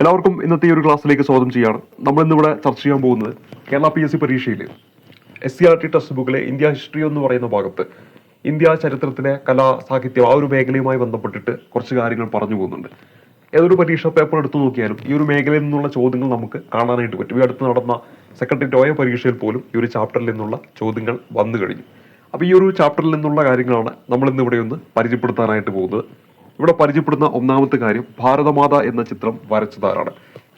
എല്ലാവർക്കും ഇന്നത്തെ ഈ ഒരു ക്ലാസ്സിലേക്ക് സ്വാഗതം ചെയ്യാണ്. നമ്മൾ ഇന്നിവിടെ ചർച്ച ചെയ്യാൻ പോകുന്നത് കേരള പി എസ് സി പരീക്ഷയിൽ S C R T text ബുക്കിലെ ഇന്ത്യ ഹിസ്റ്ററി എന്ന് പറയുന്ന ഭാഗത്ത് ഇന്ത്യ ചരിത്രത്തിലെ കലാ സാഹിത്യം ആ ഒരു മേഖലയുമായി ബന്ധപ്പെട്ടിട്ട് കുറച്ച് കാര്യങ്ങൾ പറഞ്ഞു പോകുന്നുണ്ട്. ഏതൊരു പരീക്ഷാ പേപ്പർ എടുത്തു നോക്കിയാലും ഈ ഒരു മേഖലയിൽ നിന്നുള്ള ചോദ്യങ്ങൾ നമുക്ക് കാണാനായിട്ട് പറ്റും. ഈ അടുത്ത് നടന്ന സെക്രട്ടറി ടോയ പരീക്ഷയിൽ പോലും ഈ ഒരു ചാപ്റ്ററിൽ നിന്നുള്ള ചോദ്യങ്ങൾ വന്നു കഴിഞ്ഞു. അപ്പോൾ ഈ ഒരു ചാപ്റ്ററിൽ നിന്നുള്ള കാര്യങ്ങളാണ് നമ്മൾ ഇന്ന് ഇവിടെ ഒന്ന് പരിചയപ്പെടുത്താനായിട്ട് പോകുന്നത്. ഇവിടെ പരിചയപ്പെടുന്ന ഒന്നാമത്തെ കാര്യം ഭാരതമാത എന്ന ചിത്രം വരച്ചതാരാണ്.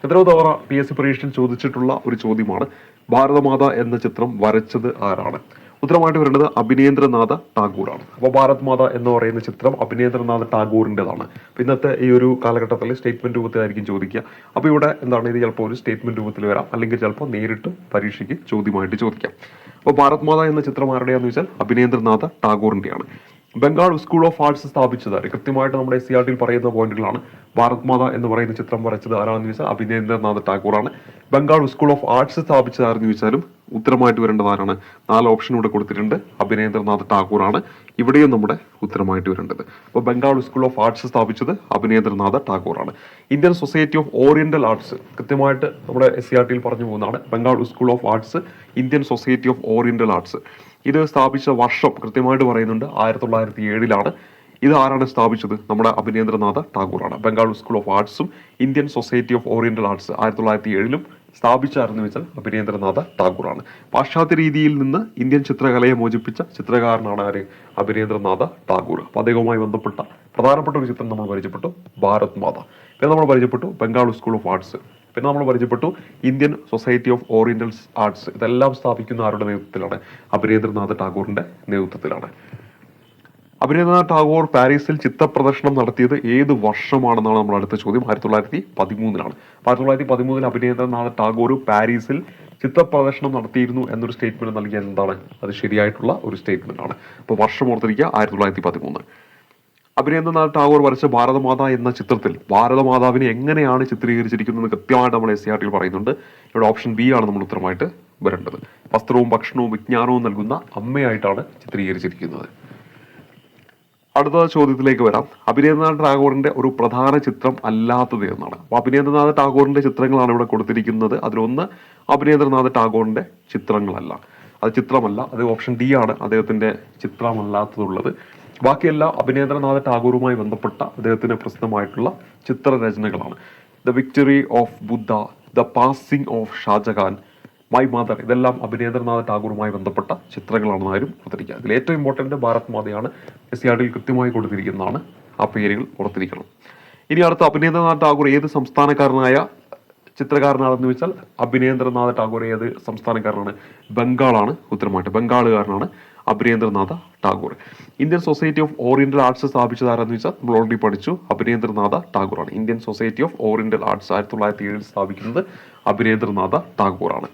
എത്രയോ തവണ പി എസ് സി പരീക്ഷയിൽ ചോദിച്ചിട്ടുള്ള ഒരു ചോദ്യമാണ് ഭാരതമാത എന്ന ചിത്രം വരച്ചത് ആരാണ്? ഉത്തരമായിട്ട് വരേണ്ടത് അഭിനേന്ദ്രനാഥ ടാഗോറാണ്. അപ്പോൾ ഭാരത് മാത എന്ന് പറയുന്ന ചിത്രം അഭിനേന്ദ്രനാഥ ടാഗോറിന്റെതാണ്. അപ്പോൾ ഇന്നത്തെ ഈ ഒരു കാലഘട്ടത്തിൽ സ്റ്റേറ്റ്മെന്റ് രൂപത്തിലായിരിക്കും ചോദിക്കുക. അപ്പോൾ ഇവിടെ എന്താണ് ഇത് ചിലപ്പോൾ ഒരു സ്റ്റേറ്റ്മെന്റ് രൂപത്തിൽ വരാം അല്ലെങ്കിൽ ചിലപ്പോൾ നേരിട്ട് പരീക്ഷയ്ക്ക് ചോദ്യമായിട്ട് ചോദിക്കാം. അപ്പോൾ ഭാരത് മാത എന്ന ചിത്രം ആരുടെയാണെന്ന് വെച്ചാൽ അഭിനേന്ദ്രനാഥ ടാഗോറിന്റെയാണ്. ബംഗാൾ സ്കൂൾ ഓഫ് ആർട്സ് സ്ഥാപിച്ചത്. കൃത്യമായിട്ട് നമ്മുടെ സി ആർ ടിയിൽ പറയുന്ന പോയിന്റുകളാണ്. ഭാരത് മാത എന്ന് പറയുന്ന ചിത്രം വരച്ചത് ആരാണെന്ന് ചോദിച്ചാൽ അഭിനേന്ദ്രനാഥ് ടാക്കൂറാണ് ബംഗാൾ സ്കൂൾ ഓഫ് ആർട്സ് സ്ഥാപിച്ചത് ആരെന്ന് ചോദിച്ചാലും ഉത്തരമായിട്ട് വരേണ്ടത് ആരാണ് നാല് ഓപ്ഷൻ ഇവിടെ കൊടുത്തിട്ടുണ്ട്. അഭിനേന്ദ്രനാഥ് ടാക്കൂറാണ് ഇവിടെയും നമ്മുടെ ഉത്തരമായിട്ട് വരേണ്ടത്. അപ്പോൾ ബംഗാൾ സ്കൂൾ ഓഫ് ആർട്സ് സ്ഥാപിച്ചത് Abanindranath ടാക്കൂറാണ് Indian society of oriental arts കൃത്യമായിട്ട് നമ്മുടെ എസ് സി ആർ ടിയിൽ പറഞ്ഞു പോകുന്നതാണ്. Bengal school of arts Indian society of oriental arts. ഇത് സ്ഥാപിച്ച വർഷം കൃത്യമായിട്ട് പറയുന്നുണ്ട് ആയിരത്തി തൊള്ളായിരത്തി ഏഴിലാണ് ഇത് ആരാണ് സ്ഥാപിച്ചത്? നമ്മുടെ അഭിനേന്ദ്രനാഥ ടാഗോറാണ്. Bengal school of ആർട്സും Indian society of oriental arts ആയിരത്തി തൊള്ളായിരത്തി ഏഴിലും സ്ഥാപിച്ചായിരുന്നു വെച്ചാൽ അഭിനേന്ദ്രനാഥ ടാഗോറാണ്. പാശ്ചാത്യ രീതിയിൽ നിന്ന് ഇന്ത്യൻ ചിത്രകലയെ മോചിപ്പിച്ച ചിത്രകാരനാണ് ആര്? അഭിനേന്ദ്രനാഥ ടാഗോർ. അപ്പോൾ അദ്ദേഹവുമായി ബന്ധപ്പെട്ട പ്രധാനപ്പെട്ട ഒരു ചിത്രം നമ്മൾ പരിചയപ്പെട്ടു ഭാരത് മാത. പിന്നെ നമ്മൾ പരിചയപ്പെട്ടു ബംഗാൾ സ്കൂൾ ഓഫ് ആർട്സ്. പിന്നെ നമ്മൾ പരിചയപ്പെട്ടു Indian society of oriental arts. ഇതെല്ലാം സ്ഥാപിക്കുന്ന ആരുടെ നേതൃത്വത്തിലാണ്? അഭിനേന്ദ്രനാഥ് ടാഗോറിന്റെ നേതൃത്വത്തിലാണ്. അഭിനേന്ദ്രനാഥ് ടാഗോർ പാരീസിൽ ചിത്രപ്രദർശനം നടത്തിയത് ഏത് വർഷമാണെന്നാണ് നമ്മൾ അടുത്ത ചോദ്യം. ആയിരത്തി തൊള്ളായിരത്തി പതിമൂന്നിലാണ് ആയിരത്തി തൊള്ളായിരത്തി പതിമൂന്നിൽ അഭിനേന്ദ്രനാഥ് ടാഗോർ പാരീസിൽ ചിത്രപ്രദർശനം നടത്തിയിരുന്നു എന്നൊരു സ്റ്റേറ്റ്മെന്റ് നൽകിയ എന്താണ്? അത് ശരിയായിട്ടുള്ള ഒരു സ്റ്റേറ്റ്മെന്റ് ആണ്. അപ്പോൾ വർഷം ഓർത്തിരിക്കുക ആയിരത്തി തൊള്ളായിരത്തി പതിമൂന്ന് അഭിനേന്ദ്രനാഥ് ടാഗോർ വരച്ച ഭാരതമാത എന്ന ചിത്രത്തിൽ ഭാരതമാതാവിനെ എങ്ങനെയാണ് ചിത്രീകരിച്ചിരിക്കുന്നത് കൃത്യമായിട്ട് നമ്മൾ എസ് സി ആർ ടിയിൽ പറയുന്നുണ്ട്. ഇവിടെ ഓപ്ഷൻ ബി ആണ് നമ്മൾ ഉത്തരമായിട്ട് വരേണ്ടത്. വസ്ത്രവും ഭക്ഷണവും വിജ്ഞാനവും നൽകുന്ന അമ്മയായിട്ടാണ് ചിത്രീകരിച്ചിരിക്കുന്നത്. അടുത്ത ചോദ്യത്തിലേക്ക് വരാം. അഭിനേന്ദ്രനാഥ് ടാഗോറിന്റെ ഒരു പ്രധാന ചിത്രം അല്ലാത്തത് എന്നാണ്. അപ്പൊ അഭിനേന്ദ്രനാഥ് ടാഗോറിന്റെ ചിത്രങ്ങളാണ് ഇവിടെ കൊടുത്തിരിക്കുന്നത്. അതിലൊന്ന് അഭിനേന്ദ്രനാഥ് ടാഗോറിന്റെ ചിത്രങ്ങളല്ല. അത് ചിത്രമല്ല അത് ഓപ്ഷൻ ഡി ആണ് അദ്ദേഹത്തിന്റെ ചിത്രമല്ലാത്തതുള്ളത്. ബാക്കിയെല്ലാം അഭിനേന്ദ്രനാഥ് ടാഗോറുമായി ബന്ധപ്പെട്ട അദ്ദേഹത്തിന് പ്രസിദ്ധമായിട്ടുള്ള ചിത്രരചനകളാണ്. The victory of Buddha the passing of Shahjahan my mother ഇതെല്ലാം അഭിനേന്ദ്രനാഥ് ടാഗോറുമായി ബന്ധപ്പെട്ട ചിത്രങ്ങളാണെന്ന് ആരും ഓർത്തിരിക്കുക അതിൽ ഏറ്റവും ഇമ്പോർട്ടന്റ് ഭാരത് മാതയാണ് എസ് സി ആർ ടിയിൽ കൃത്യമായി കൊടുത്തിരിക്കുന്നതാണ് ആ പേരുകൾ ഓർത്തിരിക്കണം. ഇനി അടുത്ത അഭിനേന്ദ്രനാഥ് ടാഗോർ ഏത് സംസ്ഥാനക്കാരനായ ചിത്രകാരനാണെന്ന് വെച്ചാൽ അഭിനേന്ദ്രനാഥ് ടാഗോർ ഏത് സംസ്ഥാനക്കാരനാണ്? ബംഗാളാണ് ഉത്തരമായിട്ട്. ബംഗാളുകാരനാണ്. Abanindranath Tagore. Indian society of oriental arts സ്ഥാപിച്ചത് ആരാന്ന് വെച്ചാൽ നമ്മൾ ഓൾറെഡി പഠിച്ചു. അഭിനേന്ദ്രനാഥ ടാഗോർ ആണ് Indian society of oriental arts ആയിരത്തി തൊള്ളായിരത്തി ഏഴിൽ സ്ഥാപിക്കുന്നത് അഭിനേന്ദ്രനാഥ ടാഗോർ ആണ്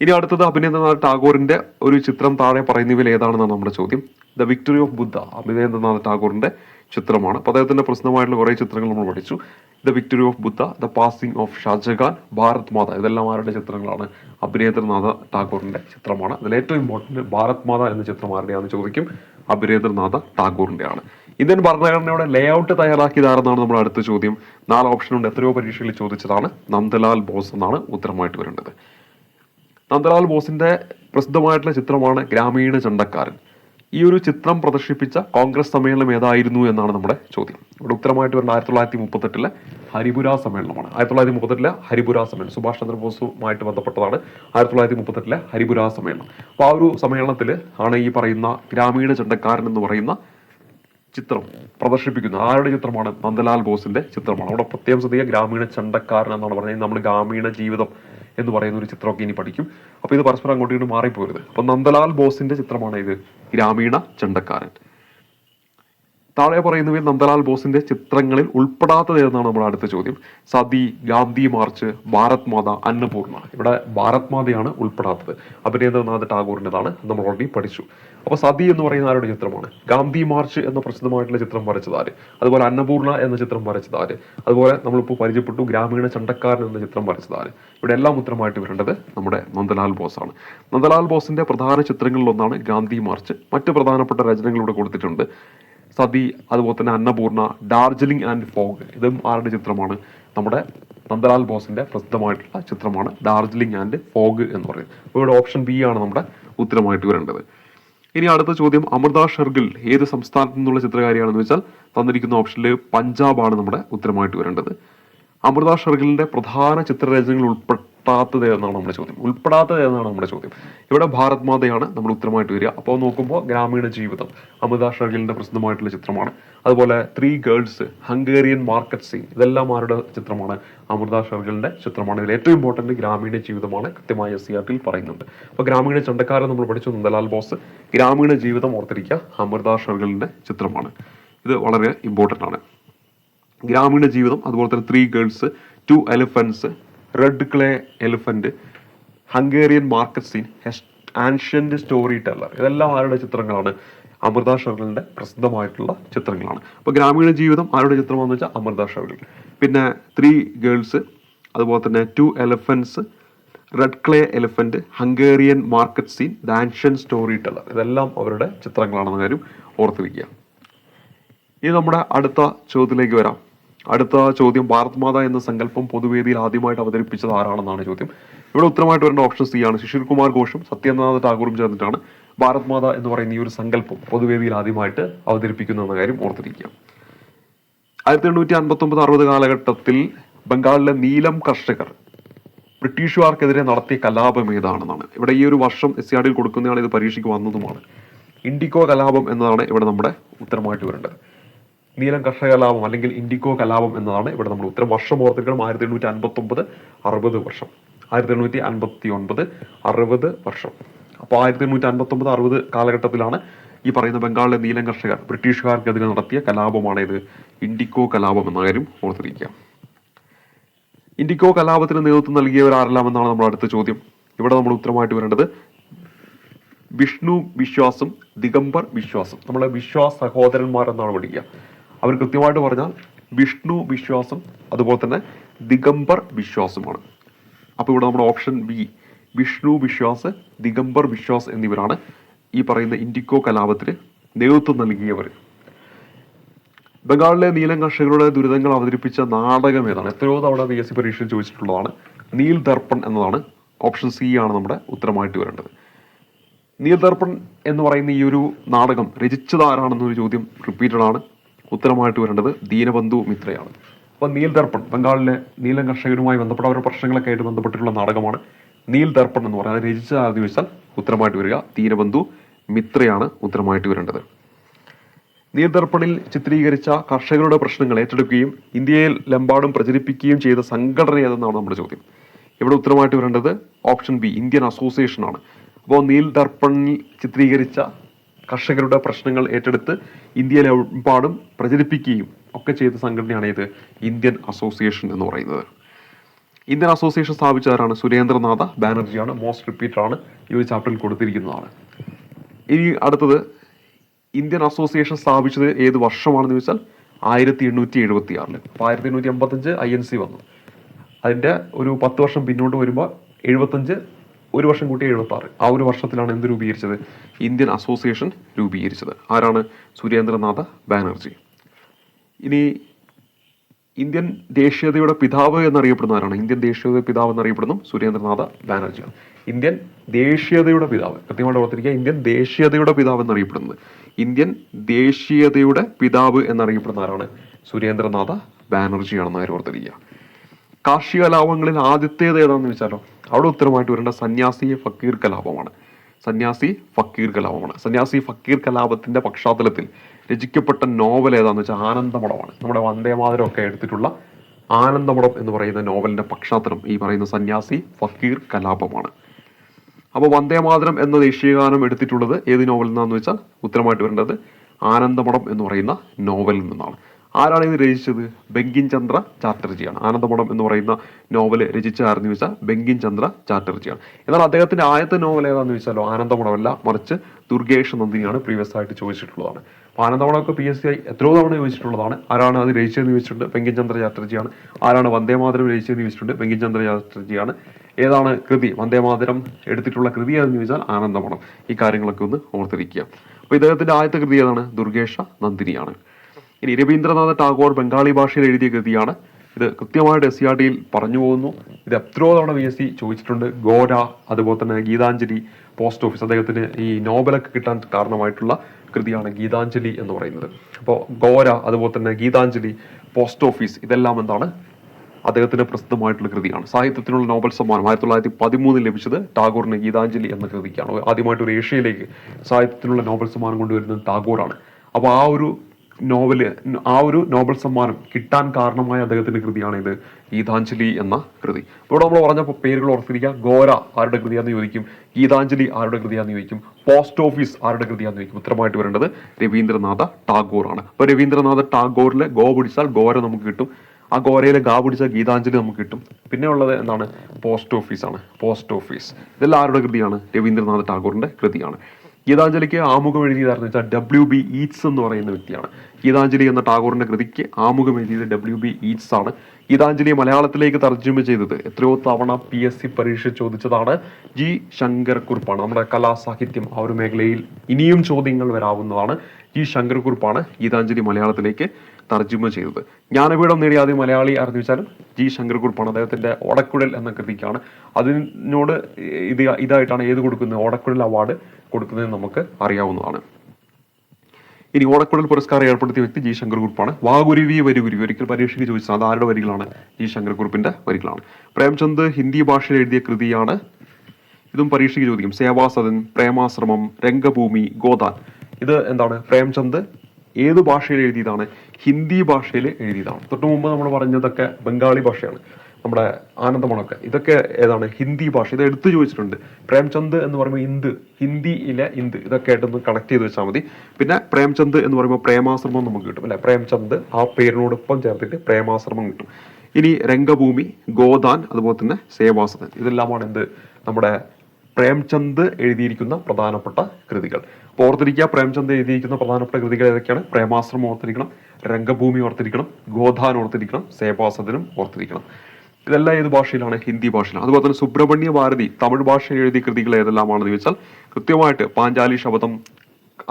ഇനി അടുത്തത് അഭിനേന്ദ്രനാഥ ടാഗോറിന്റെ ഒരു ചിത്രം താഴെ പറയുന്നവയിൽ ഏതാണെന്നാണ് നമ്മുടെ ചോദ്യം. The victory of Buddha Abanindranath ടാഗോറിന്റെ ചിത്രമാണ്. അപ്പോൾ അദ്ദേഹത്തിന്റെ പ്രസിദ്ധമായിട്ടുള്ള കുറേ ചിത്രങ്ങൾ നമ്മൾ പഠിച്ചു. The victory of Buddha the passing of Shahjahan Bharat Mata. ഇതെല്ലാം ആരുടെ ചിത്രങ്ങളാണ്? അഭിനേന്ദ്രനാഥ ടാഗോറിന്റെ ചിത്രമാണ്. അതിൽ ഏറ്റവും ഇമ്പോർട്ടന്റ് ഭാരത് മാത എന്ന ചിത്രം ആരുടെയാണെന്ന് ചോദിക്കും? അഭിനേന്ദ്രനാഥ ടാഗോറിന്റെയാണ് ഇന്ത്യൻ ഭരണഘടനയുടെ ലേ ഔട്ട് തയ്യാറാക്കിയതാരെന്നാണ് നമ്മുടെ അടുത്ത ചോദ്യം. നാല് ഓപ്ഷൻ ഉണ്ട് എത്രയോ പരീക്ഷകളിൽ ചോദിച്ചതാണ്. നന്ദലാൽ ബോസ് എന്നാണ് ഉത്തരമായിട്ട് വരേണ്ടത്. നന്ദലാൽ ബോസിന്റെ പ്രസിദ്ധമായിട്ടുള്ള ചിത്രമാണ് ഗ്രാമീണ ചണ്ടക്കാരൻ. ഈ ഒരു ചിത്രം പ്രദർശിപ്പിച്ച കോൺഗ്രസ് സമ്മേളനം ഏതായിരുന്നു എന്നാണ് നമ്മുടെ ചോദ്യം. ഇവിടെ ഉത്തരമായിട്ട് വരുന്ന ആയിരത്തി തൊള്ളായിരത്തി മുപ്പത്തെട്ടിലെ ഹരിപുര സമ്മേളനമാണ്. ആയിരത്തി തൊള്ളായിരത്തി മുപ്പത്തെട്ടിലെ ഹരിപുര സമ്മേളനം. സുഭാഷ് ചന്ദ്രബോസുമായിട്ട് ബന്ധപ്പെട്ടതാണ് ആയിരത്തി തൊള്ളായിരത്തി മുപ്പത്തെട്ടിലെ ഹരിപുര സമ്മേളനം. അപ്പോൾ ആ ഒരു സമ്മേളനത്തിൽ ആണ് ഈ പറയുന്ന ഗ്രാമീണ ചണ്ടക്കാരൻ എന്ന് പറയുന്ന ചിത്രം പ്രദർശിപ്പിക്കുന്നത്. ആരുടെ ചിത്രമാണ്? നന്ദലാൽ ബോസിന്റെ ചിത്രമാണ്. അവിടെ പ്രത്യേകം ശ്രദ്ധിക്കുക ഗ്രാമീണ ചണ്ടക്കാരൻ എന്നാണ് പറയുന്നത് നമ്മൾ ഗ്രാമീണ ജീവിതം എന്ന് പറയുന്ന ഒരു ചിത്രമൊക്കെ ഇനി പഠിക്കും. അപ്പോൾ ഇത് പരസ്പരം അങ്ങോട്ടും ഇങ്ങോട്ടും മാറിപ്പോരുത്. അപ്പോൾ നന്ദലാൽ ബോസിന്റെ ചിത്രമാണ് ഇത് ഗ്രാമീണ ചണ്ടക്കാരൻ. താഴെ പറയുന്നവയിൽ നന്ദലാൽ ബോസിന്റെ ചിത്രങ്ങളിൽ ഉൾപ്പെടാത്തത് ഏതെന്നാണ് നമ്മുടെ അടുത്ത ചോദ്യം. സതി ഗാന്ധി മാർച്ച് ഭാരത് മാത അന്നപൂർണ. ഇവിടെ ഭാരത് മാതയാണ് ഉൾപ്പെടാത്തത്. അഭിനേന്ദ്രനാഥ് ടാഗോറിന്റെതാണ് നമ്മൾ ഓൾറെഡി പഠിച്ചു. അപ്പോൾ സതി എന്ന് പറയുന്ന ആരുടെ ചിത്രമാണ്? ഗാന്ധി മാർച്ച് എന്ന പ്രസിദ്ധമായിട്ടുള്ള ചിത്രം വരച്ചത് ആര്? അതുപോലെ അന്നപൂർണ എന്ന ചിത്രം വരച്ചത് ആര്? അതുപോലെ നമ്മളിപ്പോൾ പരിചയപ്പെട്ടു ഗ്രാമീണ ചണ്ടക്കാരൻ എന്ന ചിത്രം വരച്ചത് ആര്? ഇവിടെ എല്ലാം ഉത്തരമായിട്ട് വരേണ്ടത് നമ്മുടെ നന്ദലാൽ ബോസ് ആണ് നന്ദലാൽ ബോസിന്റെ പ്രധാന ചിത്രങ്ങളിൽ ഒന്നാണ് ഗാന്ധി മാർച്ച്. മറ്റ് പ്രധാനപ്പെട്ട രചനകൾ കൊടുത്തിട്ടുണ്ട്. സതി അതുപോലെ തന്നെ അന്നപൂർണ ഡാർജിലിംഗ് ആൻഡ് ഫോഗ് ഇതും ആരുടെ ചിത്രമാണ്? നമ്മുടെ നന്ദലാൽ ബോസിന്റെ പ്രസിദ്ധമായിട്ടുള്ള ചിത്രമാണ് ഡാർജിലിംഗ് ആൻഡ് ഫോഗ് എന്ന് പറയുന്നത്. അപ്പോൾ ഇവിടെ ഓപ്ഷൻ ബി ആണ് നമ്മുടെ ഉത്തരമായിട്ട് വരേണ്ടത്. ഇനി അടുത്ത ചോദ്യം അമൃത ഷെർഗിൽ ഏത് സംസ്ഥാനത്തു നിന്നുള്ള ചിത്രകാരിയാണെന്ന് വെച്ചാൽ തന്നിരിക്കുന്ന ഓപ്ഷനിൽ പഞ്ചാബാണ് നമ്മുടെ ഉത്തരമായിട്ട് വരേണ്ടത്. അമൃത ഷെർഗിലിന്റെ പ്രധാന ചിത്രരചനകൾ ഉൾപ്പെടാത്തത് എന്നാണ് നമ്മുടെ ചോദ്യം. ഉൾപ്പെടാത്തത് എന്നാണ് നമ്മുടെ ചോദ്യം. ഇവിടെ ഭാരത് മാതയാണ് നമ്മൾ ഉത്തരമായിട്ട് വരിക. അപ്പോൾ നോക്കുമ്പോൾ ഗ്രാമീണ ജീവിതം അമൃത ഷെർഗിലിന്റെ പ്രസിദ്ധമായിട്ടുള്ള ചിത്രമാണ്. അതുപോലെ three girls Hungarian market scene ഇതെല്ലാം ആരുടെ ചിത്രമാണ്? അമൃത ഷെർഗിലിന്റെ ചിത്രമാണ്. ഇതിൽ ഏറ്റവും ഇമ്പോർട്ടന്റ് ഗ്രാമീണ ജീവിതമാണ് കൃത്യമായി എസ് സി പറയുന്നുണ്ട്. അപ്പോൾ ഗ്രാമീണ ചണ്ടക്കാരൻ നമ്മൾ പഠിച്ചു നന്ദലാൽ ബോസ്. ഗ്രാമീണ ജീവിതം ഓർത്തിരിക്കുക അമൃത ഷെർഗിലിന്റെ ചിത്രമാണ്. ഇത് വളരെ ഇമ്പോർട്ടന്റ് ആണ്. ഗ്രാമീണ ജീവിതം അതുപോലെ തന്നെ three girls two elephants red clay elephant Hungarian market scene ancient story teller ഇതെല്ലാം ആരുടെ ചിത്രങ്ങളാണ്? അമൃത ഷെർഗിലിന്റെ പ്രസിദ്ധമായിട്ടുള്ള ചിത്രങ്ങളാണ്. അപ്പോൾ ഗ്രാമീണ ജീവിതം ആരുടെ ചിത്രമാണെന്ന് വെച്ചാൽ അമൃത ഷെർഗിൽ പിന്നെ ത്രീ ഗേൾസ് അതുപോലെ തന്നെ two elephants red clay elephant Hungarian market scene the ancient story teller ഇതെല്ലാം അവരുടെ ചിത്രങ്ങളാണെന്ന കാര്യം ഓർത്തിരിക്കുക. ഇനി നമ്മുടെ അടുത്ത ചോദ്യത്തിലേക്ക് വരാം. അടുത്ത ചോദ്യം ഭാരത് മാത എന്ന സങ്കല്പം പൊതുവേദിയിൽ ആദ്യമായിട്ട് അവതരിപ്പിച്ചത് ആരാണെന്നാണ് ചോദ്യം. ഇവിടെ ഉത്തരമായിട്ട് വരേണ്ട ഓപ്ഷൻ സി ആണ്. ശിശിർ കുമാർ ഘോഷും സത്യനാഥ് ടാഗോറും ചേർന്നിട്ടാണ് ഭാരത് മാത എന്ന് പറയുന്ന ഈ ഒരു സങ്കല്പം പൊതുവേദിയിൽ ആദ്യമായിട്ട് അവതരിപ്പിക്കുന്നു എന്ന കാര്യം ഓർത്തിരിക്കുക. ആയിരത്തി എണ്ണൂറ്റി അൻപത്തി ഒമ്പത് അറുപത് കാലഘട്ടത്തിൽ ബംഗാളിലെ നീലം കർഷകർ ബ്രിട്ടീഷുകാർക്കെതിരെ നടത്തിയ കലാപം ഏതാണെന്നാണ്. ഇവിടെ ഈ ഒരു വർഷം എസ് സി ആർ ഡിയിൽ കൊടുക്കുന്നതാണ് ഇത് പരീക്ഷയ്ക്ക് വന്നതുമാണ്. ഇൻഡിക്കോ കലാപം എന്നതാണ് ഇവിടെ നമ്മുടെ ഉത്തരമായിട്ട് വരേണ്ടത്. നീലം കർഷക കലാപം അല്ലെങ്കിൽ ഇൻഡിഗോ കലാപം എന്നതാണ് ഇവിടെ നമ്മൾ ഉത്തരം. വർഷം ഓർത്തിരിക്കണം ആയിരത്തി എണ്ണൂറ്റി അൻപത്തി ഒമ്പത് അറുപത് വർഷം. ആയിരത്തി എണ്ണൂറ്റി അൻപത്തി ഒൻപത് അറുപത് വർഷം. അപ്പോൾ ആയിരത്തി എണ്ണൂറ്റി അൻപത്തി ഒമ്പത് അറുപത് കാലഘട്ടത്തിലാണ് ഈ പറയുന്ന ബംഗാളിലെ നീലം കർഷകർ ബ്രിട്ടീഷുകാർക്കെതിരെ നടത്തിയ കലാപമാണ് ഇത്. ഇൻഡിക്കോ കലാപം എന്ന കാര്യം ഓർത്തിരിക്കുക. ഇൻഡിക്കോ കലാപത്തിന് നേതൃത്വം നൽകിയവർ ആരെല്ലാം എന്നാണ് നമ്മുടെ അടുത്ത ചോദ്യം. ഇവിടെ നമ്മൾ ഉത്തരമായിട്ട് വരേണ്ടത് വിഷ്ണു വിശ്വാസം ദിഗംബർ വിശ്വാസം. നമ്മളെ വിശ്വാസ സഹോദരന്മാർ എന്നാണ് വിളിക്കുക അവർ കൃത്യമായിട്ട് പറഞ്ഞാൽ വിഷ്ണു വിശ്വാസം അതുപോലെ തന്നെ ദിഗംബർ വിശ്വാസമാണ്. അപ്പോൾ ഇവിടെ നമ്മുടെ ഓപ്ഷൻ ബി വിഷ്ണു വിശ്വാസ് ദിഗംബർ വിശ്വാസ് എന്നിവരാണ് ഈ പറയുന്ന ഇൻഡിക്കോ കലാപത്തിന് നേതൃത്വം നൽകിയവർ. ബംഗാളിലെ നീലം കർഷകരുടെ ദുരിതങ്ങൾ അവതരിപ്പിച്ച നാടകം ഏതാണ്? എത്രയോ തവണ പി എസ് സി പരീക്ഷയിൽ ചോദിച്ചിട്ടുള്ളതാണ്. നീൽ ദർപ്പൺ എന്നതാണ് ഓപ്ഷൻ സി ആണ് നമ്മുടെ ഉത്തരമായിട്ട് വരേണ്ടത്. നീൽ ദർപ്പൺ എന്ന് പറയുന്ന ഈ ഒരു നാടകം രചിച്ചത് ആരാണെന്നൊരു ചോദ്യം റിപ്പീറ്റഡ് ആണ് ഉത്തരമായിട്ട് വരേണ്ടത് ദീനബന്ധു മിത്രയാണ്. അപ്പോൾ നീൽ ദർപ്പൺ ബംഗാളിലെ നീലൻ കർഷകരുമായി ബന്ധപ്പെട്ട ഓരോ പ്രശ്നങ്ങളൊക്കെ ആയിട്ട് ബന്ധപ്പെട്ടിട്ടുള്ള നാടകമാണ് നീൽ ദർപ്പൺ എന്ന് പറയുന്നത്. രചിച്ച രചിച്ചത് ആരെന്ന് ചോദിച്ചാൽ ഉത്തരമായിട്ട് വരിക ദീനബന്ധു മിത്രയാണ് ഉത്തരമായിട്ട് വരേണ്ടത്. നീർദർപ്പണിൽ ചിത്രീകരിച്ച കർഷകരുടെ പ്രശ്നങ്ങൾ ഏറ്റെടുക്കുകയും ഇന്ത്യയിൽ ലെമ്പാടും പ്രചരിപ്പിക്കുകയും ചെയ്ത സംഘടന ഏതെന്നാണ് നമ്മുടെ ചോദ്യം. ഇവിടെ ഉത്തരമായിട്ട് വരേണ്ടത് ഓപ്ഷൻ ബി ഇന്ത്യൻ അസോസിയേഷൻ ആണ് അപ്പോൾ നീൽ ദർപ്പണിൽ ചിത്രീകരിച്ച കർഷകരുടെ പ്രശ്നങ്ങൾ ഏറ്റെടുത്ത് ഇന്ത്യയിലെമ്പാടും പ്രചരിപ്പിക്കുകയും ഒക്കെ ചെയ്ത സംഘടനയാണ് ഇത് ഇന്ത്യൻ അസോസിയേഷൻ എന്ന് പറയുന്നത്. ഇന്ത്യൻ അസോസിയേഷൻ സ്ഥാപിച്ചവരാണ് സുരേന്ദ്രനാഥ ബാനർജിയാണ് മോസ്റ്റ് റിപ്പീറ്ററാണ് ഈ ഒരു ചാപ്റ്ററിൽ കൊടുത്തിരിക്കുന്നതാണ്. ഇനി അടുത്തത് ഇന്ത്യൻ അസോസിയേഷൻ സ്ഥാപിച്ചത് ഏത് വർഷമാണെന്ന് ചോദിച്ചാൽ ആയിരത്തി എണ്ണൂറ്റി എഴുപത്തി ആറിൽ അപ്പോൾ ആയിരത്തി എണ്ണൂറ്റി എൺപത്തഞ്ച് ഐ എൻ സി വന്നു. അതിന്റെ ഒരു പത്ത് വർഷം പിന്നോട്ട് വരുമ്പോൾ എഴുപത്തഞ്ച് ഒരു വർഷം കൂട്ടി എഴുപത്തി ആറ് ആ ഒരു വർഷത്തിലാണ് എന്ത് രൂപീകരിച്ചത്? ഇന്ത്യൻ അസോസിയേഷൻ രൂപീകരിച്ചത്. ആരാണ് സുരേന്ദ്രനാഥ ബാനർജി? ഇനി ഇന്ത്യൻ ദേശീയതയുടെ പിതാവ് എന്നറിയപ്പെടുന്ന ആരാണ്? ഇന്ത്യൻ ദേശീയത പിതാവ് എന്നറിയപ്പെടുന്നു സുരേന്ദ്രനാഥ ബാനർജിയാണ് ഇന്ത്യൻ ദേശീയതയുടെ പിതാവ് കൃത്യമായിട്ട് ഓർത്തിരിക്കുക ഇന്ത്യൻ ദേശീയതയുടെ പിതാവ് എന്നറിയപ്പെടുന്നത്. ഇന്ത്യൻ ദേശീയതയുടെ പിതാവ് എന്നറിയപ്പെടുന്ന ആരാണ്? സുരേന്ദ്രനാഥ ബാനർജിയാണെന്ന് ആരും ഓർത്തിരിക്കുക? കാർഷിക കലാപങ്ങളിൽ ആദ്യത്തേത് ഏതാണെന്ന് വെച്ചാലോ അവിടെ ഉത്തരമായിട്ട് വരേണ്ട സന്യാസി ഫക്കീർ കലാപമാണ്. സന്യാസി ഫക്കീർ കലാപമാണ്. സന്യാസി ഫക്കീർ കലാപത്തിന്റെ പശ്ചാത്തലത്തിൽ രചിക്കപ്പെട്ട നോവൽ ഏതാന്ന് വെച്ചാൽ ആനന്ദമടമാണ് നമ്മുടെ വന്ദേമാതരം ഒക്കെ എടുത്തിട്ടുള്ള ആനന്ദമടം എന്ന് പറയുന്ന നോവലിന്റെ പശ്ചാത്തലം ഈ പറയുന്ന സന്യാസി ഫക്കീർ കലാപമാണ്. അപ്പോൾ വന്ദേമാതരം എന്ന ദേശീയഗാനം എടുത്തിട്ടുള്ളത് ഏത് നോവലിൽ നിന്നാന്ന് വെച്ചാൽ ഉത്തരമായിട്ട് വരേണ്ടത് ആനന്ദമഠം എന്ന് പറയുന്ന നോവലിൽ നിന്നാണ്. ആരാണ് ഇത് രചിച്ചത്? ബങ്കിം ചന്ദ്ര ചാറ്റർജിയാണ്. ആനന്ദമഠം എന്ന് പറയുന്ന നോവൽ രചിച്ച ആരെന്ന് ചോദിച്ചാൽ ബങ്കിം ചന്ദ്ര ചാറ്റർജിയാണ്. എന്നാൽ അദ്ദേഹത്തിന്റെ ആദ്യത്തെ നോവൽ ഏതാണെന്ന് ചോദിച്ചാലോ? ആനന്ദമഠമല്ല. മറിച്ച് ദുർഗേഷ് നന്ദിനിയാണ് പ്രീവിയസ് ആയിട്ട് ചോദിച്ചിട്ടുള്ളതാണ്. അപ്പോൾ ആനന്ദമഠമൊക്കെ പി എസ് സി ആയി എത്രയോ തവണ ചോദിച്ചിട്ടുള്ളതാണ്. ആരാണ് അത് രചിച്ചതെന്ന് ചോദിച്ചിട്ടുണ്ട്? ബെങ്കിൻ ചന്ദ്ര ചാറ്റർജിയാണ്. ആരാണ് വന്ദേമാതരം രചിച്ചതെന്ന് ചോദിച്ചിട്ടുണ്ട്? ബെങ്കിൻ ചന്ദ്ര ചാറ്റർജിയാണ്. ഏതാണ് കൃതി? വന്ദേമാതരം എടുത്തിട്ടുള്ള കൃതി ഏതെന്ന് ചോദിച്ചാൽ ആനന്ദമഠം. ഈ കാര്യങ്ങളൊക്കെ ഒന്ന് ഓർത്തിരിക്കുക. അപ്പോൾ ഇദ്ദേഹത്തിന്റെ ആദ്യത്തെ കൃതി ഏതാണ്? ദുർഗേഷ നന്ദിനിയാണ്. ഇനി രവീന്ദ്രനാഥ ടാഗോർ ബംഗാളി ഭാഷയിൽ എഴുതിയ കൃതിയാണ് ഇത് കൃത്യമായിട്ട് എസ് സി ആർ ടിയിൽ പറഞ്ഞു പോകുന്നു. ഇത് എത്രയോ തവണ വി എസ് സി ചോദിച്ചിട്ടുണ്ട്. ഗോര അതുപോലെ തന്നെ ഗീതാഞ്ജലി പോസ്റ്റ് ഓഫീസ് അദ്ദേഹത്തിന് ഈ നോബലൊക്കെ കിട്ടാൻ കാരണമായിട്ടുള്ള കൃതിയാണ് ഗീതാഞ്ജലി എന്ന് പറയുന്നത്. അപ്പോൾ ഗോര അതുപോലെ തന്നെ ഗീതാഞ്ജലി പോസ്റ്റ് ഓഫീസ് ഇതെല്ലാം എന്താണ്? അദ്ദേഹത്തിന് പ്രസിദ്ധമായിട്ടുള്ള കൃതിയാണ്. സാഹിത്യത്തിനുള്ള നോബൽ സമ്മാനം ആയിരത്തി തൊള്ളായിരത്തി പതിമൂന്നിൽ ലഭിച്ചത് ടാഗോറിന് ഗീതാഞ്ജലി എന്ന കൃതിക്കാണ്. ആദ്യമായിട്ട് ഒരു ഏഷ്യയിലേക്ക് സാഹിത്യത്തിനുള്ള നോബൽ സമ്മാനം കൊണ്ടുവരുന്നത് ടാഗോറാണ്. അപ്പോൾ ആ ഒരു നോവൽ ആ ഒരു നോബൽ സമ്മാനം കിട്ടാൻ കാരണമായ അദ്ദേഹത്തിന്റെ കൃതിയാണ് ഇത്. ഗീതാഞ്ജലി എന്ന കൃതി. ഇവിടെ നമ്മൾ പറഞ്ഞ പേരുകൾ ഓർത്തിരിക്കുക. ഗോര ആരുടെ കൃതിയാന്ന് ചോദിക്കും. ഗീതാഞ്ജലി ആരുടെ കൃതിയാന്ന് ചോദിക്കും. പോസ്റ്റ് ഓഫീസ് ആരുടെ കൃതിയാന്ന് ചോദിക്കും. ഉത്തരമായിട്ട് വരേണ്ടത് രവീന്ദ്രനാഥ ടാഗോർ ആണ് അപ്പോൾ രവീന്ദ്രനാഥ ടാഗോറിലെ ഗോ പിടിച്ചാൽ ഗോര നമുക്ക് കിട്ടും. ആ ഗോരയിലെ ഗാ പിടിച്ച ഗീതാഞ്ജലി നമുക്ക് കിട്ടും. പിന്നെ ഉള്ളത് എന്താണ്? പോസ്റ്റ് ഓഫീസാണ്. Post office. ഇതെല്ലാം ആരുടെ കൃതിയാണ്? രവീന്ദ്രനാഥ് ടാഗോറിന്റെ കൃതിയാണ്. ഗീതാഞ്ജലിക്ക് ആമുഖം എഴുതിയതായിരുന്നു. വെച്ചാൽ ഡബ്ല്യു ബി ഈറ്റ്സ് എന്ന് പറയുന്ന വ്യക്തിയാണ്. ഗീതാഞ്ജലി എന്ന ടാഗോറിന്റെ കൃതിക്ക് ആമുഖം എഴുതിയത് ഡബ്ല്യു ബി ഈറ്റ്സ് ആണ്. ഗീതാഞ്ജലി മലയാളത്തിലേക്ക് തർജമ ചെയ്തത് എത്രയോ തവണ പി എസ് സി പരീക്ഷ ചോദിച്ചതാണ് ജി ശങ്കർകുറുപ്പാണ് നമ്മുടെ കലാസാഹിത്യം ആ ഒരു മേഖലയിൽ ഇനിയും ചോദ്യങ്ങൾ വരാവുന്നതാണ്. ജി ശങ്കർകുറുപ്പാണ് ഗീതാഞ്ജലി മലയാളത്തിലേക്ക് തർജമ ചെയ്തത്. ജ്ഞാനപീഠം നേടിയ ആദ്യം മലയാളി ആരെന്ന് വെച്ചാലും ജി ശങ്കർകുറുപ്പാണ് അദ്ദേഹത്തിന്റെ ഓടക്കുഴൽ എന്ന കൃതിക്കാണ്. അതിനോട് ഇത് ഇതായിട്ടാണ് ഏത് കൊടുക്കുന്നത്? ഓടക്കുഴൽ അവാർഡ് കൊടുക്കുന്നത് നമുക്ക് അറിയാവുന്നതാണ്. ഇനി ഓടക്കുഴൽ പുരസ്കാരം ഏർപ്പെടുത്തിയ വ്യക്തി ജി ശങ്കർകുറുപ്പാണ് വാഗുരുവി വരുഗുരുവി ഒരിക്കൽ പരീക്ഷയ്ക്ക് ചോദിച്ചത് അത് ആരുടെ വരികളാണ്? ജി ശങ്കർകുറുപ്പിന്റെ വരികളാണ്. പ്രേംചന്ദ് ഹിന്ദി ഭാഷയിൽ എഴുതിയ കൃതിയാണ്. ഇതും പരീക്ഷയ്ക്ക് ചോദിക്കും. സേവാസദൻ പ്രേമാശ്രമം രംഗഭൂമി ഗോദാൻ. ഇത് എന്താണ്? പ്രേംചന്ദ് ഏത് ഭാഷയിൽ എഴുതിയതാണ്? ഹിന്ദി ഭാഷയിൽ എഴുതിയതാണ്. തൊട്ട് മുമ്പ് നമ്മൾ പറഞ്ഞതൊക്കെ ബംഗാളി ഭാഷയാണ്. നമ്മുടെ ആനന്ദമണൊക്കെ. ഇതൊക്കെ ഏതാണ്? ഹിന്ദി ഭാഷ. ഇത് എടുത്തു ചോദിച്ചിട്ടുണ്ട്. പ്രേംചന്ദ് എന്ന് പറയുമ്പോൾ ഇന്ത് ഹിന്ദിയിലെ ഇന്ത് ഇതൊക്കെ ആയിട്ടൊന്ന് കണക്ട് ചെയ്ത് വെച്ചാൽ മതി. പിന്നെ പ്രേംചന്ദ് എന്ന് പറയുമ്പോൾ പ്രേമാശ്രമം നമുക്ക് കിട്ടും. അല്ലെ? പ്രേംചന്ദ് ആ പേരിനോടൊപ്പം ചേർത്തിട്ട് പ്രേമാശ്രമം കിട്ടും. ഇനി രംഗഭൂമി ഗോദാൻ അതുപോലെ തന്നെ സേവാസദൻ. ഇതെല്ലാമാണ് എന്ത്? നമ്മുടെ പ്രേംചന്ദ് എഴുതിയിരിക്കുന്ന പ്രധാനപ്പെട്ട കൃതികൾ. ഓർത്തിരിക്കുക പ്രേംചന്ദ് എഴുതിയിരിക്കുന്ന പ്രധാനപ്പെട്ട കൃതികൾ ഏതൊക്കെയാണ്? പ്രേമാശ്രമം ഓർത്തിരിക്കണം രംഗഭൂമി ഓർത്തിരിക്കണം ഗോധാൻ ഓർത്തിരിക്കണം സേവാസദനം ഓർത്തിരിക്കണം. ഇതെല്ലാം ഏത് ഭാഷയിലാണ്? ഹിന്ദി ഭാഷയിലാണ്. അതുപോലെ തന്നെ സുബ്രഹ്മണ്യ ഭാരതി തമിഴ് ഭാഷയിൽ എഴുതിയ കൃതികൾ ഏതെല്ലാമാണെന്ന് ചോദിച്ചാൽ കൃത്യമായിട്ട് പാഞ്ചാലി ശബദം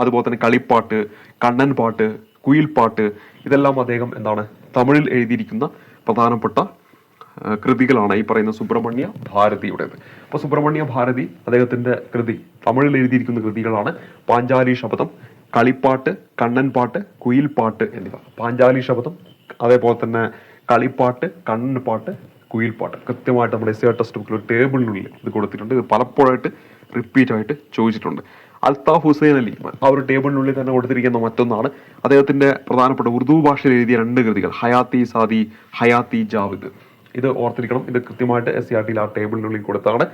അതുപോലെ തന്നെ കളിപ്പാട്ട് കണ്ണൻ പാട്ട് കുയിൽപ്പാട്ട് ഇതെല്ലാം അദ്ദേഹം എന്താണ്? തമിഴിൽ എഴുതിയിരിക്കുന്ന പ്രധാനപ്പെട്ട കൃതികളാണ് ഈ പറയുന്ന സുബ്രഹ്മണ്യ ഭാരതിയുടേത്. അപ്പോൾ സുബ്രഹ്മണ്യ ഭാരതി അദ്ദേഹത്തിന്റെ കൃതി തമിഴിൽ എഴുതിയിരിക്കുന്ന കൃതികളാണ് പാഞ്ചാലി ശബ്ദം കളിപ്പാട്ട് കണ്ണൻ പാട്ട് കുയിൽപ്പാട്ട് എന്നിവ. പാഞ്ചാലി ശബ്ദം അതേപോലെ തന്നെ കളിപ്പാട്ട് കണ്ണൻ പാട്ട് കുയിൽപ്പാട്ട്. കൃത്യമായിട്ട് നമ്മുടെ എസ് ടെസ്റ്റ് ബുക്കിൽ ഒരു ടേബിളിനുള്ളിൽ ഇത് കൊടുത്തിട്ടുണ്ട്. ഇത് പലപ്പോഴായിട്ട് റിപ്പീറ്റ് ആയിട്ട് ചോദിച്ചിട്ടുണ്ട്. അൽത്താഫ് ഹുസൈൻ അലി ആ ഒരു ടേബിളിനുള്ളിൽ തന്നെ കൊടുത്തിരിക്കുന്ന മറ്റൊന്നാണ്. അദ്ദേഹത്തിന്റെ പ്രധാനപ്പെട്ട ഉറുദു ഭാഷയിൽ എഴുതിയ രണ്ട് കൃതികൾ ഹയാത്തി സാദി ഹയാത്തി ജാവിദ്. ഇത് ഓർത്തിരിക്കണം. ഇത് കൃത്യമായിട്ട് എസ് സി ആർ ടിയിൽ ആ ടേബിളിനുള്ളിൽ കൊടുത്താണ്.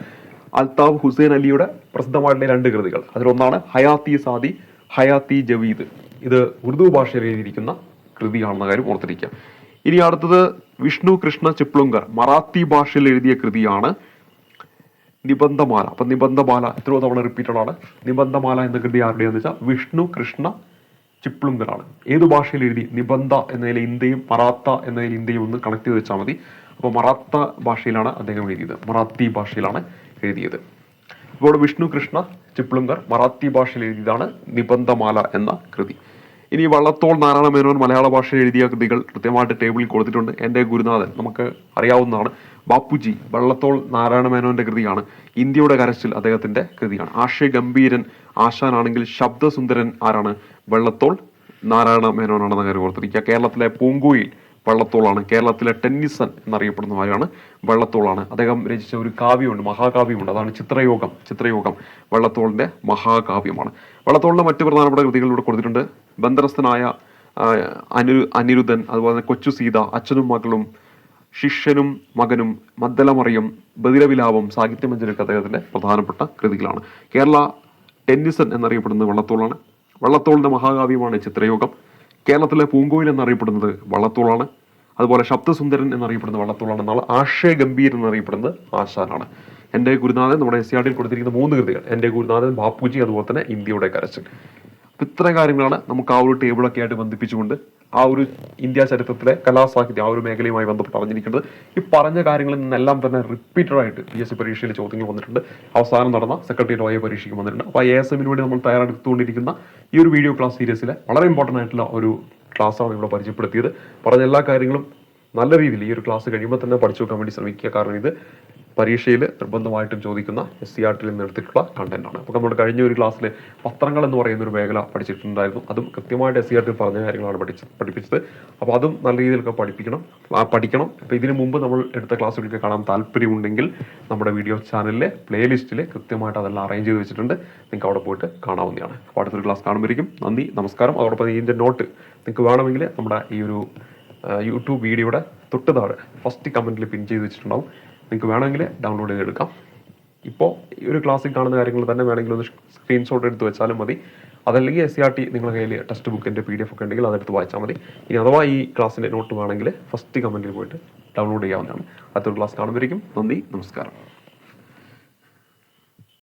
അൽതാബ് ഹുസൈൻ അലിയുടെ പ്രസിദ്ധമായിട്ടുള്ള രണ്ട് കൃതികൾ. അതിലൊന്നാണ് ഹയാത്തി സാദി ഹയാത്തി ജവീദ്. ഇത് ഉറുദു ഭാഷയിൽ എഴുതിയിരിക്കുന്ന കൃതിയാണെന്ന കാര്യം ഓർത്തിരിക്കുക. ഇനി അടുത്തത് വിഷ്ണു കൃഷ്ണ ചിപ്ലുങ്കർ മറാത്തി ഭാഷയിൽ എഴുതിയ കൃതിയാണ് നിബന്ധമാല. അപ്പൊ നിബന്ധമാല എത്രയോ തവണ റിപ്പീറ്റഡ് ആണ്. നിബന്ധമാല എന്ന കൃതി ആരുടെയാന്ന് വെച്ചാൽ വിഷ്ണു കൃഷ്ണ ചിപ്ലുങ്കറാണ്. ഏത് ഭാഷയിൽ എഴുതി? നിബന്ധ എന്നതിൽ ഇന്ത്യയും മറാത്ത എന്നതിൽ ഇന്ത്യയും ഒന്ന് കണക്ട് ചെയ്ത് വെച്ചാൽ മതി. അപ്പോൾ മറാത്ത ഭാഷയിലാണ് അദ്ദേഹം എഴുതിയത്. മറാത്തി ഭാഷയിലാണ് എഴുതിയത്. ഇവിടെ വിഷ്ണു കൃഷ്ണ ചിപ്ലുങ്കർ മറാത്തി ഭാഷയിൽ എഴുതിയതാണ് നിബന്ധമാല എന്ന കൃതി. ഇനി വള്ളത്തോൾ നാരായണ മേനോൻ മലയാള ഭാഷയിൽ എഴുതിയ കൃതികൾ കൃത്യമായിട്ട് ടേബിളിൽ കൊടുത്തിട്ടുണ്ട്. എന്റെ ഗുരുനാഥൻ നമുക്ക് അറിയാവുന്നതാണ്. ബാപ്പുജി വള്ളത്തോൾ നാരായണ മേനോന്റെ കൃതിയാണ്. ഇന്ത്യയുടെ കരച്ചിൽ അദ്ദേഹത്തിന്റെ കൃതിയാണ്. ആശയ ഗംഭീരൻ ആശാനാണെങ്കിൽ ശബ്ദസുന്ദരൻ ആരാണ്? വെള്ളത്തോൾ നാരായണ മേനോനാണെന്ന കാര്യം ഓർത്തിരിക്കുക. കേരളത്തിലെ പൂങ്കുയിൽ വള്ളത്തോളാണ്. കേരളത്തിലെ ടെന്നിസൺ എന്നറിയപ്പെടുന്ന ആരാണ്? വള്ളത്തോളാണ്. അദ്ദേഹം രചിച്ച ഒരു കാവ്യമുണ്ട് മഹാകാവ്യമുണ്ട്. അതാണ് ചിത്രയോഗം. ചിത്രയോഗം വള്ളത്തോളിന്റെ മഹാകാവ്യമാണ്. വള്ളത്തോളിന്റെ മറ്റു പ്രധാനപ്പെട്ട കൃതികളിലൂടെ കൊടുത്തിട്ടുണ്ട്. ബന്ധനസ്ഥനായ അനു അനിരുദ്ധൻ അതുപോലെ തന്നെ കൊച്ചു സീത അച്ഛനും മകളും ശിഷ്യനും മകനും മദ്ദലമറിയും ബദിരവിലാപം സാഹിത്യമഞ്ജനൊക്കെ അദ്ദേഹത്തിന്റെ പ്രധാനപ്പെട്ട കൃതികളാണ്. കേരള ടെന്നിസൺ എന്നറിയപ്പെടുന്നത് വള്ളത്തോളാണ്. വള്ളത്തോളിന്റെ മഹാകാവ്യമാണ് ചിത്രയോഗം. കേരളത്തിലെ പൂങ്കോയിൽ എന്നറിയപ്പെടുന്നത് വള്ളത്തോളാണ്. അതുപോലെ ശബ്ദസുന്ദരൻ എന്നറിയപ്പെടുന്ന വള്ളത്തോളാണ്. നാളെ ആശയ ഗംഭീർ എന്നറിയപ്പെടുന്നത് ആശാനാണ്. എന്റെ ഗുരുനാഥൻ നമ്മുടെ എസ് സി ആർ ഡിയിൽ കൊടുത്തിരിക്കുന്ന മൂന്ന് കൃതികൾ. എന്റെ ഗുരുനാഥൻ ബാപ്പുജി അതുപോലെ തന്നെ ഇന്ത്യയുടെ കരച്ചിൽ അപ്പൊ കാര്യങ്ങളാണ് നമുക്ക് ആ ഒരു ടേബിളൊക്കെ ആയിട്ട് ബന്ധിപ്പിച്ചുകൊണ്ട് ആ ഒരു ഇന്ത്യ ചരിത്രത്തിലെ കലാസാഹിത്യം ആ ഒരു മേഖലയുമായി ബന്ധപ്പെട്ട് അറിഞ്ഞിരിക്കുന്നത് ഈ പറഞ്ഞ കാര്യങ്ങളിൽ നിന്നെല്ലാം തന്നെ റിപ്പീറ്റഡ് ആയിട്ട് പി എസ് സി പരീക്ഷയിൽ ചോദ്യങ്ങൾ വന്നിട്ടുണ്ട്. അവസാനം നടന്ന സെക്രട്ടറി ഓയ പരീക്ഷയ്ക്ക് വന്നിട്ടുണ്ട്. അപ്പോൾ ഐ എസ് എമ്മിന് വേണ്ടി നമ്മൾ തയ്യാറെടുത്തുകൊണ്ടിരിക്കുന്ന ഈ ഒരു വീഡിയോ ക്ലാസ് സീരീസിലെ വളരെ ഇമ്പോർട്ടന്റ് ആയിട്ടുള്ള ഒരു ക്ലാസ്സാണ് ഇവിടെ പരിചയപ്പെടുത്തിയത്. പറഞ്ഞ എല്ലാ കാര്യങ്ങളും നല്ല രീതിയിൽ ഈ ഒരു ക്ലാസ് കഴിയുമ്പോൾ തന്നെ പഠിച്ചു വെക്കാൻ വേണ്ടി ശ്രമിക്കുക. കാരണം ഇത് പരീക്ഷയിൽ നിർബന്ധമായിട്ടും ചോദിക്കുന്ന എസ് സി ആർ ടിയിൽ നിന്ന് എടുത്തിട്ടുള്ള കണ്ടന്റ് ആണ്. അപ്പോൾ നമ്മൾ കഴിഞ്ഞ ഒരു ക്ലാസ്സിൽ പത്രങ്ങൾ എന്ന് പറയുന്ന ഒരു മേഖല പഠിച്ചിട്ടുണ്ടായിരുന്നു. അതും കൃത്യമായിട്ട് എസ് സി ആർ ടി പറഞ്ഞ കാര്യങ്ങളാണ് പഠിച്ച് പഠിപ്പിച്ചത്. അപ്പോൾ അതും നല്ല രീതിയിലൊക്കെ പഠിപ്പിക്കണം. പഠിക്കണം. അപ്പോൾ ഇതിനു മുമ്പ് നമ്മൾ എടുത്ത ക്ലാസ്സുകളൊക്കെ കാണാൻ താല്പര്യമുണ്ടെങ്കിൽ നമ്മുടെ വീഡിയോ ചാനലിലെ പ്ലേലിസ്റ്റിൽ കൃത്യമായിട്ട് അതെല്ലാം അറേഞ്ച് ചെയ്ത് വെച്ചിട്ടുണ്ട്. നിങ്ങൾക്ക് അവിടെ പോയിട്ട് കാണാവുന്നതാണ്. അപ്പോൾ അടുത്തൊരു ക്ലാസ് കാണുമ്പോഴേക്കും നന്ദി നമസ്കാരം. അതോടൊപ്പം ഇതിന്റെ നോട്ട് നിങ്ങൾക്ക് വേണമെങ്കിൽ നമ്മുടെ ഈ ഒരു യൂട്യൂബ് വീഡിയോയുടെ തൊട്ട് താഴെ ഫസ്റ്റ് കമന്റിൽ പിൻ ചെയ്ത് വെച്ചിട്ടുണ്ടാവും. നിങ്ങൾക്ക് വേണമെങ്കിൽ ഡൗൺലോഡ് ചെയ്തെടുക്കാം ഇപ്പോൾ ഈ ഒരു ക്ലാസ്സിൽ കാണുന്ന കാര്യങ്ങൾ തന്നെ വേണമെങ്കിൽ ഒന്ന് സ്ക്രീൻഷോട്ട് എടുത്ത് വെച്ചാലും മതി. അതല്ലെങ്കിൽ എസ് സി ആർ ടി നിങ്ങളുടെ കയ്യിൽ ടെക്സ്റ്റ് ബുക്കിന്റെ പി ഡി എഫ് ഒക്കെ ഉണ്ടെങ്കിൽ അതെടുത്ത് വായിച്ചാൽ മതി. ഇനി അഥവാ ഈ ക്ലാസ്സിന്റെ നോട്ട് വേണമെങ്കിൽ ഫസ്റ്റ് കമന്റിൽ പോയിട്ട് ഡൗൺലോഡ് ചെയ്യാവുന്നതാണ്. അടുത്തൊരു ക്ലാസ് കാണുമ്പോഴേക്കും നന്ദി നമസ്കാരം.